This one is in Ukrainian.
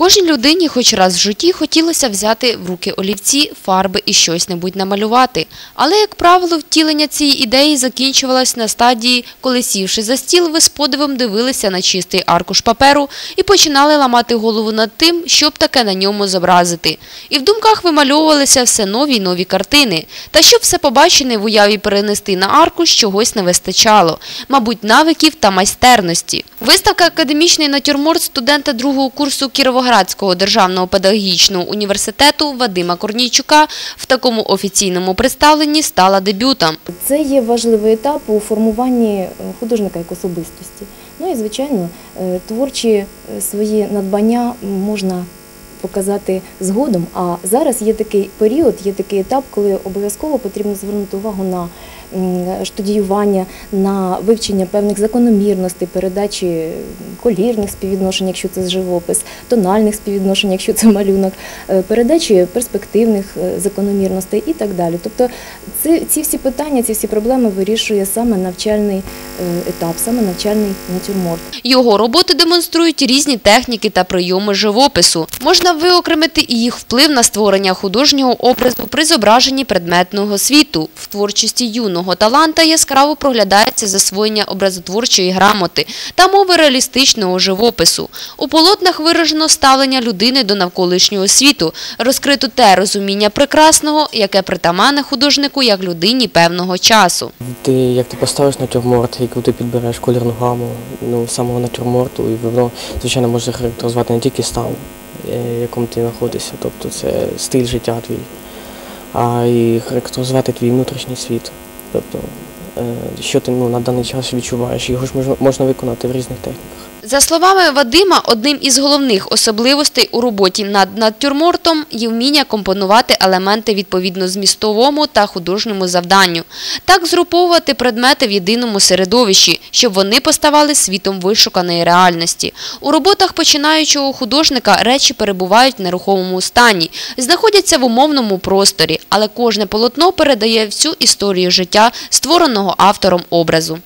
Кожній людині хоч раз в житті хотілося взяти в руки олівці, фарби і щось небудь намалювати. Але, як правило, втілення цієї ідеї закінчувалось на стадії, коли сівши за стіл, ви з подивом дивилися на чистий аркуш паперу і починали ламати голову над тим, щоб таке на ньому зобразити. І в думках вимальовувалися все нові й нові картини. Та щоб все побачене в уяві перенести на аркуш, чогось не вистачало. Мабуть, навиків та майстерності. Виставка «Академічний натюрморт» студента другого курсу Кіровоградського державного педагогічного університету Вадима Корнійчука в такому офіційному представленні стала дебютом. Це є важливий етап у формуванні е, художника як особистості. Ну і, звичайно, е, творчі е, свої надбання можна показати згодом. А зараз є такий період, є такий етап, коли обов'язково потрібно звернути увагу на штудіювання, на вивчення певних закономірностей, передачі колірних співвідношень, якщо це живопис, тональних співвідношень, якщо це малюнок, е, передачі перспективних е, закономірностей і так далі. Тобто ці, ці всі питання, ці всі проблеми вирішує саме навчальний е, етап, саме навчальний натюрморт. Його роботи демонструють різні техніки та прийоми живопису. Можна виокремити і їх вплив на створення художнього образу при зображенні предметного світу. В творчості юного таланта яскраво проглядається засвоєння образотворчої грамоти та мови реалістичного живопису. У полотнах виражено ставлення людини до навколишнього світу, розкрито те розуміння прекрасного, яке притаманне художнику як людині певного часу. Ти як ти поставиш натюрморт, яку ти підбереш колірну гаму ну, самого натюрморту, і воно, звичайно, може характеризувати не тільки стан, в якому ти знаходишся, тобто це стиль життя твій, а і характеризувати твій внутрішній світ. Тобто, е, що ти ну, на даний час відчуваєш, його ж можна виконати в різних техніках. За словами Вадима, одним із головних особливостей у роботі над натюрмортом є вміння компонувати елементи відповідно змістовому та художньому завданню. Так згруповувати предмети в єдиному середовищі, щоб вони поставали світом вишуканої реальності. У роботах починаючого художника речі перебувають в нерухомому стані, знаходяться в умовному просторі, але кожне полотно передає всю історію життя створеного автором образу.